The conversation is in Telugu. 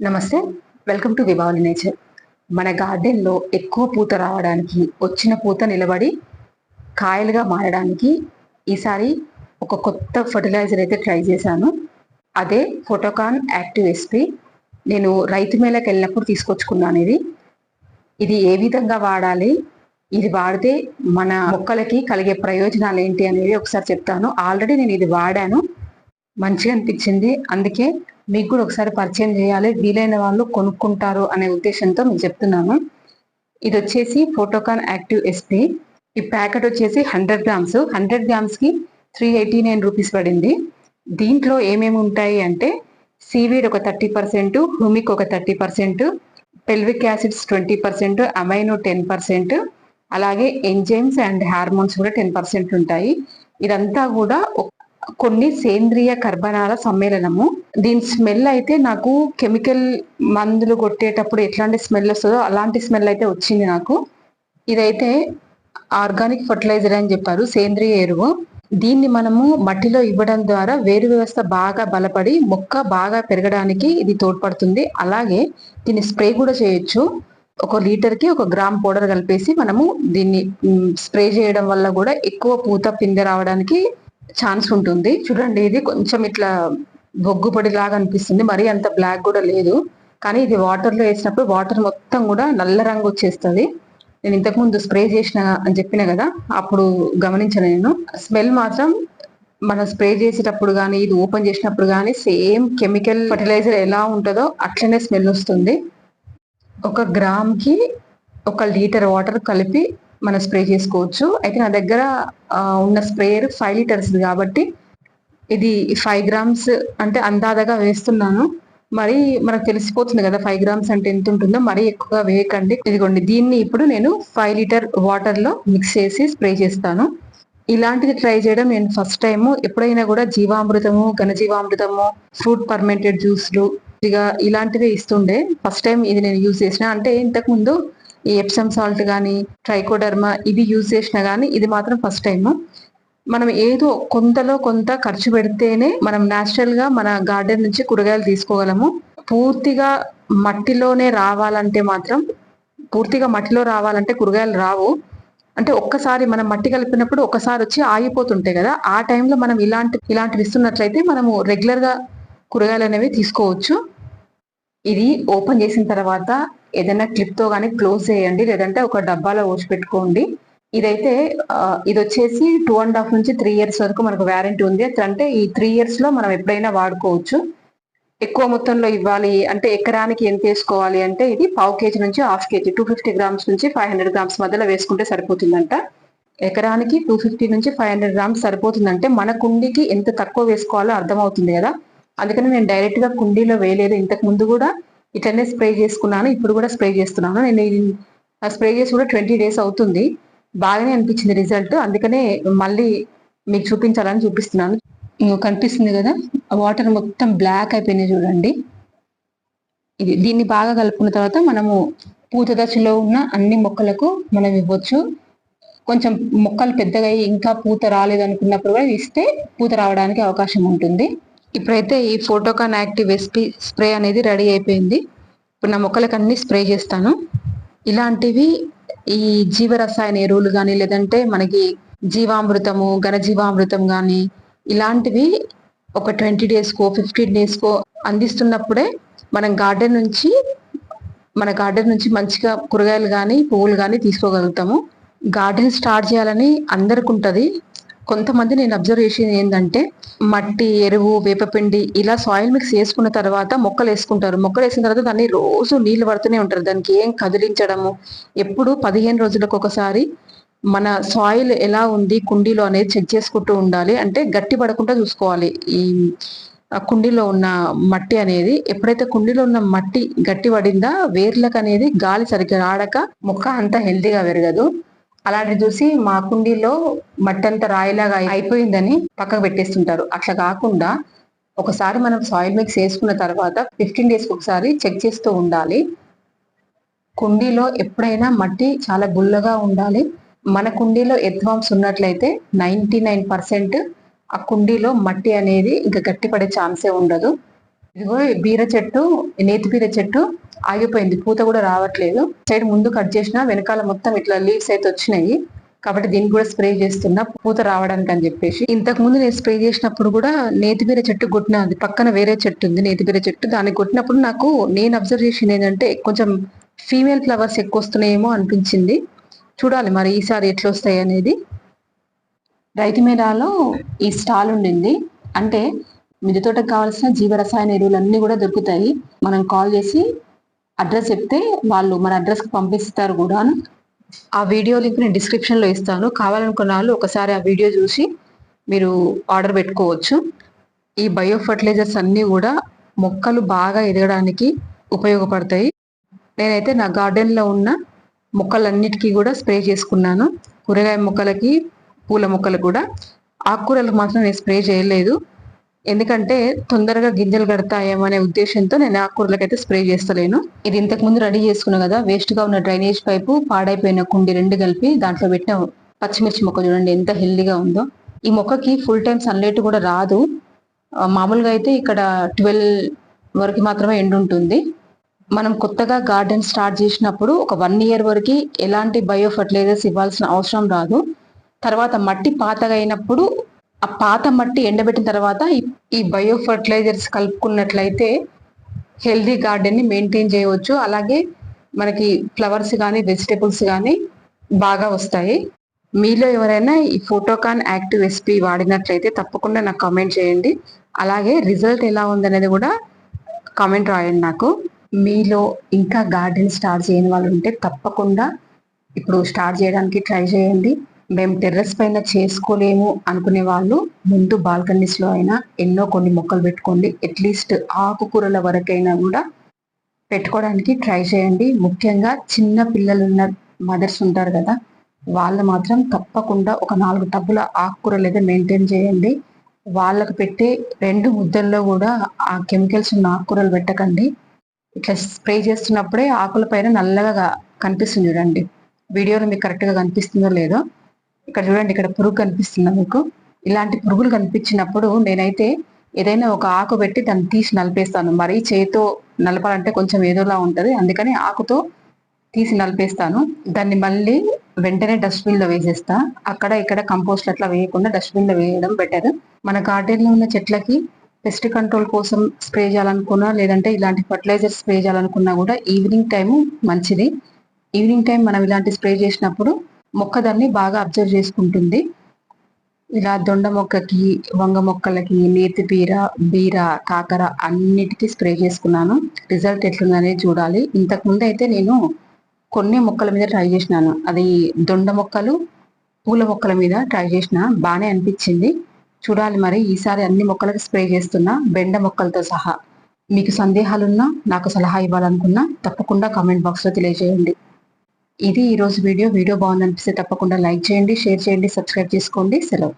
నమస్తే. వెల్కమ్ టు విభావలి నేచర్ మన గార్డెన్లో ఎక్కువ పూత రావడానికి వచ్చిన పూత నిలబడి కాయలుగా మారడానికి ఈసారి ఒక కొత్త ఫర్టిలైజర్ అయితే ట్రై చేశాను. అదే ఫోటోకాన్ యాక్టివ్ ఎస్పీ నేను రైతు మేళకి వెళ్ళినప్పుడు తీసుకొచ్చుకున్నాను ఇది. ఇది ఏ విధంగా వాడాలి? ఇది వాడితే మన మొక్కలకి కలిగే ప్రయోజనాలు ఏంటి అనేది ఒకసారి చెప్తాను. ఆల్రెడీ నేను ఇది వాడాను. మంచిగా అనిపించింది. అందుకే మీకు కూడా ఒకసారి పరిచయం చేయాలి. వీలైన వాళ్ళు కొనుక్కుంటారు అనే ఉద్దేశంతో మీకు చెప్తున్నాను. ఇది వచ్చేసి ఫోటోకాన్ యాక్టివ్ ఎస్పీ ఈ ప్యాకెట్ వచ్చేసి హండ్రెడ్ గ్రామ్స్ హండ్రెడ్ గ్రామ్స్కి త్రీ ఎయిటీ నైన్ రూపీస్ పడింది. దీంట్లో ఏమేమి ఉంటాయి అంటే సీవీడ్ ఒక థర్టీ పర్సెంట్ హుమిక్ ఒక thirty percent fulvic acids twenty percent amino ten percent అలాగే ఎంజైమ్స్ అండ్ హార్మోన్స్ కూడా టెన్ పర్సెంట్ ఉంటాయి. ఇదంతా కూడా ఒక- కొన్ని సేంద్రియ కర్బనాల సమ్మేళనము. దీని స్మెల్ అయితే నాకు కెమికల్ మందులు కొట్టేటప్పుడు ఎట్లాంటి స్మెల్ వస్తుందో అలాంటి స్మెల్ అయితే వచ్చింది నాకు. ఇదైతే ఆర్గానిక్ ఫర్టిలైజర్ అని చెప్పారు సేంద్రియ ఎరువు. దీన్ని మనము మట్టిలో ఇవ్వడం ద్వారా వేరు వ్యవస్థ బాగా బలపడి మొక్క బాగా పెరగడానికి ఇది తోడ్పడుతుంది. అలాగే దీన్ని స్ప్రే కూడా చేయొచ్చు. ఒక లీటర్కి ఒక గ్రామ్ పౌడర్ కలిపేసి మనము దీన్ని స్ప్రే చేయడం వల్ల కూడా ఎక్కువ పూత పిందె రావడానికి ఛాన్స్ ఉంటుంది. చూడండి ఇది కొంచెం ఇట్లా బొగ్గుపొడి లాగా అనిపిస్తుంది. మరీ అంత బ్లాక్ కూడా లేదు. కానీ ఇది వాటర్లో వేసినప్పుడు వాటర్ మొత్తం కూడా నల్ల రంగు వచ్చేస్తుంది. నేను ఇంతకు ముందు స్ప్రే చేసిన అని చెప్పిన కదా అప్పుడు గమనించాను నేను. స్మెల్ మాత్రం మనం స్ప్రే చేసేటప్పుడు కానీ ఇది ఓపెన్ చేసినప్పుడు కానీ సేమ్ కెమికల్ ఫర్టిలైజర్ ఎలా ఉంటుందో అట్లనే స్మెల్ వస్తుంది. ఒక గ్రామ్కి ఒక లీటర్ వాటర్ కలిపి మనం స్ప్రే చేసుకోవచ్చు. అయితే నా దగ్గర ఉన్న స్ప్రేయర్ ఫైవ్ లీటర్స్ కాబట్టి ఇది ఫైవ్ గ్రామ్స్ అంటే అందాదగా వేస్తున్నాను. మరి మనకు తెలిసిపోతుంది కదా ఫైవ్ గ్రామ్స్ అంటే ఎంత ఉంటుందో మరీ ఎక్కువగా వేయకండి. ఇదిగోండి దీన్ని ఇప్పుడు నేను ఫైవ్ లీటర్ వాటర్లో మిక్స్ చేసి స్ప్రే చేస్తాను. ఇలాంటిది ట్రై చేయడం నేను ఫస్ట్ టైం ఎప్పుడైనా కూడా జీవామృతము ఘనజీవామృతము ఫ్రూట్ పర్మెంటెడ్ జ్యూస్లు ఇక ఇలాంటివి ఇస్తుండే. ఫస్ట్ టైం ఇది నేను యూజ్ చేసిన. అంటే ఇంతకు ముందు ఈ ఎప్సమ్ సాల్ట్ కానీ ట్రైకోడర్మా ఇవి యూజ్ చేసినా కానీ ఇది మాత్రం ఫస్ట్ టైం మనం ఏదో కొంతలో కొంత ఖర్చు పెడితేనే మనం న్యాచురల్గా మన గార్డెన్ నుంచి కూరగాయలు తీసుకోగలము. పూర్తిగా మట్టిలోనే రావాలంటే మాత్రం పూర్తిగా మట్టిలో రావాలంటే కూరగాయలు రావు. అంటే ఒక్కసారి మనం మట్టి కలిపినప్పుడు ఒకసారి వచ్చి ఆగిపోతుంటాయి కదా. ఆ టైంలో మనం ఇలాంటి ఇలాంటివి ఇస్తున్నట్లయితే మనము రెగ్యులర్గా కూరగాయలు అనేవి తీసుకోవచ్చు. ఇది ఓపెన్ చేసిన తర్వాత ఏదైనా క్లిప్తో కానీ క్లోజ్ చేయండి. లేదంటే ఒక డబ్బాలో పోసి పెట్టుకోండి. ఇదైతే ఇది వచ్చేసి టూ అండ్ హాఫ్ నుంచి త్రీ ఇయర్స్ వరకు మనకు వ్యారంటీ ఉంది. అంటే ఈ త్రీ ఇయర్స్లో మనం ఎప్పుడైనా వాడుకోవచ్చు. ఎక్కువ మొత్తంలో ఇవ్వాలి. అంటే ఎకరానికి ఎంత వేసుకోవాలి అంటే ఇది పావు కేజీ నుంచి half KG two fifty grams నుంచి ఫైవ్ హండ్రెడ్ గ్రామ్స్ మధ్యలో వేసుకుంటే సరిపోతుందంట. ఎకరానికి టూ ఫిఫ్టీ నుంచి ఫైవ్ హండ్రెడ్ గ్రామ్స్ సరిపోతుందంటే మన కుండీకి ఎంత తక్కువ వేసుకోవాలో అర్థమవుతుంది కదా. అందుకని నేను డైరెక్ట్గా కుండీలో వేయలేదు. ఇంతకు ముందు కూడా ఇట్లనే స్ప్రే చేసుకున్నాను. ఇప్పుడు కూడా స్ప్రే చేస్తున్నాను. నేను ఇది- ఆ స్ప్రే చేసి కూడా ట్వంటీ డేస్ అవుతుంది. బాగానే అనిపించింది రిజల్ట్. అందుకనే మళ్ళీ మీకు చూపించాలని చూపిస్తున్నాను. కనిపిస్తుంది కదా? వాటర్ మొత్తం బ్లాక్ అయిపోయినాయి చూడండి. ఇది దీన్ని బాగా కలుపుకున్న తర్వాత మనము పూత దశలో ఉన్న అన్ని మొక్కలకు మనం ఇవ్వచ్చు. కొంచెం మొక్కలు పెద్దగా అయ్యి ఇంకా పూత రాలేదు అనుకున్నప్పుడు కూడా ఇస్తే పూత రావడానికి అవకాశం ఉంటుంది. ఇప్పుడైతే ఈ ఫోటోకాన్ యాక్టివ్ ఎస్పీ స్ప్రే అనేది రెడీ అయిపోయింది. ఇప్పుడు నా మొక్కలకు అన్ని స్ప్రే చేస్తాను. ఇలాంటివి ఈ జీవరసాయన ఎరువులు కానీ లేదంటే మనకి జీవామృతము ఘనజీవామృతం కానీ ఇలాంటివి ఒక ట్వంటీ డేస్కో ఫిఫ్టీన్ డేస్కో అందిస్తున్నప్పుడే మనం గార్డెన్ నుంచి మన గార్డెన్ నుంచి మంచిగా కూరగాయలు కానీ పువ్వులు కానీ తీసుకోగలుగుతాము. గార్డెన్ స్టార్ట్ చేయాలని అందరికి ఉంటుంది కొంతమంది నేను అబ్జర్వ్ చేసింది ఏంటంటే మట్టి ఎరువు వేపపిండి ఇలా సాయిల్ మిక్స్ వేసుకున్న తర్వాత మొక్కలు వేసుకుంటారు. మొక్కలు వేసిన తర్వాత దాన్ని రోజు నీళ్ళు పడుతూనే ఉంటారు. దానికి ఏం కదిలించడము? ఎప్పుడు పదిహేను రోజులకు ఒకసారి మన సాయిల్ ఎలా ఉంది కుండీలో అనేది చెక్ చేసుకుంటూ ఉండాలి. అంటే గట్టి పడకుండా చూసుకోవాలి. ఈ ఆ కుండీలో ఉన్న మట్టి అనేది ఎప్పుడైతే కుండీలో ఉన్న మట్టి గట్టి పడిందా వేర్లకు అనేది గాలి సరిగ్గా రాడక మొక్క అంత హెల్తీగా పెరగదు. అలాంటి చూసి మా కుండీలో మట్టి రాయిలాగా అయిపోయిందని పక్కకు పెట్టేస్తుంటారు. అట్లా కాకుండా ఒకసారి మనం సాయిల్ మిక్స్ వేసుకున్న తర్వాత ఫిఫ్టీన్ డేస్కి ఒకసారి చెక్ చేస్తూ ఉండాలి. కుండీలో ఎప్పుడైనా మట్టి చాలా గుల్లగా ఉండాలి. మన కుండీలో ఎద్వాంస్ ఉన్నట్లయితే నైంటీ నైన్ పర్సెంట్ ఆ కుండీలో మట్టి అనేది ఇంకా గట్టిపడే ఛాన్సే ఉండదు. ఇదిగో బీర చెట్టు నేతి బీర చెట్టు ఆగిపోయింది. పూత కూడా రావట్లేదు. సైడ్ ముందు కట్ చేసిన వెనకాల మొత్తం ఇట్లా లీవ్స్ అయితే వచ్చినాయి. కాబట్టి దీన్ని కూడా స్ప్రే చేస్తున్నా. పూత రావడానికి అని చెప్పేసి. ఇంతకు ముందు నేను స్ప్రే చేసినప్పుడు కూడా నేతిబీర చెట్టు కొట్టిన అది. పక్కన వేరే చెట్టు ఉంది నేతిబీర చెట్టు. దాన్ని కొట్టినప్పుడు నాకు నేను అబ్జర్వ్ చేసింది ఏంటంటే కొంచెం ఫీమేల్ ఫ్లవర్స్ ఎక్కువ వస్తున్నాయేమో అనిపించింది. చూడాలి మరి ఈసారి ఎట్లా వస్తాయి అనేది. రైతు మేళాలో ఈ స్టాల్ ఉండింది. అంటే మిద్దె తోటకు కావాల్సిన జీవరసాయన ఎరువులన్నీ కూడా దొరుకుతాయి. మనం కాల్ చేసి అడ్రస్ చెప్తే వాళ్ళు మన అడ్రస్కి పంపిస్తారు కూడా ఆ వీడియో లింక్ నేను డిస్క్రిప్షన్లో ఇస్తాను. కావాలనుకున్న వాళ్ళు ఒకసారి ఆ వీడియో చూసి మీరు ఆర్డర్ పెట్టుకోవచ్చు. ఈ బయో ఫర్టిలైజర్స్ అన్నీ కూడా మొక్కలు బాగా ఎదగడానికి ఉపయోగపడతాయి. నేనైతే నా గార్డెన్లో ఉన్న మొక్కలన్నిటికీ కూడా స్ప్రే చేసుకున్నాను. కూరగాయ మొక్కలకి పూల మొక్కలు కూడా. ఆకుకూరలకు మాత్రం నేను స్ప్రే చేయలేదు. ఎందుకంటే తొందరగా గింజలు కడతాయేమో అనే ఉద్దేశంతో నేను ఆకుకూరలకైతే స్ప్రే చేస్తలేను. ఇది ఇంతకు ముందు రెడీ చేసుకున్నా కదా వేస్ట్గా ఉన్న డ్రైనేజ్ పైపు పాడైపోయిన కుండి రెండు కలిపి దాంట్లో పెట్టిన పచ్చిమిర్చి మొక్క చూడండి ఎంత హెల్దీగా ఉందో. ఈ మొక్కకి ఫుల్ టైం సన్లైట్ కూడా రాదు. మామూలుగా అయితే ఇక్కడ ట్వెల్వ్ వరకు మాత్రమే ఎండు ఉంటుంది. మనం కొత్తగా గార్డెన్ స్టార్ట్ చేసినప్పుడు ఒక వన్ ఇయర్ వరకు ఎలాంటి బయో ఫర్టిలైజర్స్ ఇవ్వాల్సిన అవసరం రాదు. తర్వాత మట్టి పాతగా అయినప్పుడు ఆ పాత మట్టి ఎండబెట్టిన తర్వాత ఈ- బయో ఫర్టిలైజర్స్ కలుపుకున్నట్లయితే హెల్దీ గార్డెన్ని మెయింటైన్ చేయవచ్చు. అలాగే మనకి ఫ్లవర్స్ కానీ వెజిటేబుల్స్ కానీ బాగా వస్తాయి. మీలో ఎవరైనా ఈ ఫోటోకాన్ యాక్టివ్ ఎస్పీ వాడినట్లయితే తప్పకుండా నాకు కామెంట్ చేయండి. అలాగే రిజల్ట్ ఎలా ఉందనేది కూడా కామెంట్ రాయండి నాకు. మీలో ఇంకా గార్డెన్ స్టార్ట్ చేయని వాళ్ళు ఉంటే తప్పకుండా ఇప్పుడు స్టార్ట్ చేయడానికి ట్రై చేయండి. మేము టెర్రస్ పైన చేసుకోలేము అనుకునే వాళ్ళు ముందు బాల్కనీస్లో అయినా ఎన్నో కొన్ని మొక్కలు పెట్టుకోండి. అట్లీస్ట్ ఆకుకూరల వరకైనా కూడా పెట్టుకోవడానికి ట్రై చేయండి. ముఖ్యంగా చిన్న పిల్లలు ఉన్న మదర్స్ ఉంటారు కదా వాళ్ళు మాత్రం తప్పకుండా ఒక నాలుగు టబ్బుల ఆకుకూరలు అయితే మెయింటైన్ చేయండి. వాళ్ళకు పెట్టే రెండు ముద్దల్లో కూడా ఆ కెమికల్స్ ఉన్న ఆకుకూరలు పెట్టకండి. ఇట్లా స్ప్రే చేస్తున్నప్పుడే ఆకుల పైన నల్లగా కనిపిస్తుంది చూడండి. వీడియోలో మీకు కరెక్ట్గా కనిపిస్తుందో లేదో. ఇక్కడ చూడండి ఇక్కడ పురుగు కనిపిస్తుందా మీకు ఇలాంటి పురుగులు కనిపించినప్పుడు నేనైతే ఏదైనా ఒక ఆకు పెట్టి దాన్ని తీసి నలిపేస్తాను. మరీ చేతితో నలపాలంటే కొంచెం ఏదోలా ఉంటుంది. అందుకని ఆకుతో తీసి నలిపేస్తాను. దాన్ని మళ్ళీ వెంటనే డస్ట్బిన్లో వేసేస్తా. అక్కడ ఇక్కడ కంపోస్ట్ అట్లా వేయకుండా డస్ట్బిన్లో వేయడం బెటర్. మన గార్డెన్లో ఉన్న చెట్లకి పెస్ట్ కంట్రోల్ కోసం స్ప్రే చేయాలనుకున్నా లేదంటే ఇలాంటి ఫర్టిలైజర్ స్ప్రే చేయాలనుకున్నా కూడా ఈవినింగ్ టైం మంచిది. ఈవినింగ్ టైం మనం ఇలాంటి స్ప్రే చేసినప్పుడు మొక్క దాన్ని బాగా అబ్జర్వ్ చేసుకుంటుంది. ఇలా దొండ మొక్కకి వంగ మొక్కలకి నేతి బీర బీర కాకర అన్నిటికీ స్ప్రే చేసుకున్నాను. రిజల్ట్ ఎట్లుందనేది చూడాలి. ఇంతకు ముందు అయితే నేను కొన్ని మొక్కల మీద ట్రై చేసినాను. అది దొండ మొక్కలు పూల మొక్కల మీద ట్రై చేసిన బాగానే అనిపించింది. చూడాలి మరి ఈసారి అన్ని మొక్కలకు స్ప్రే చేస్తున్నా బెండ మొక్కలతో సహా. మీకు సందేహాలున్నా నాకు సలహా ఇవ్వాలనుకున్నా తప్పకుండా కామెంట్ బాక్స్లో తెలియజేయండి. ఇది ఈ రోజు వీడియో. వీడియో బాగుందనిపిస్తే తప్పకుండా లైక్ చేయండి షేర్ చేయండి సబ్స్క్రైబ్ చేసుకోండి. సెలవు.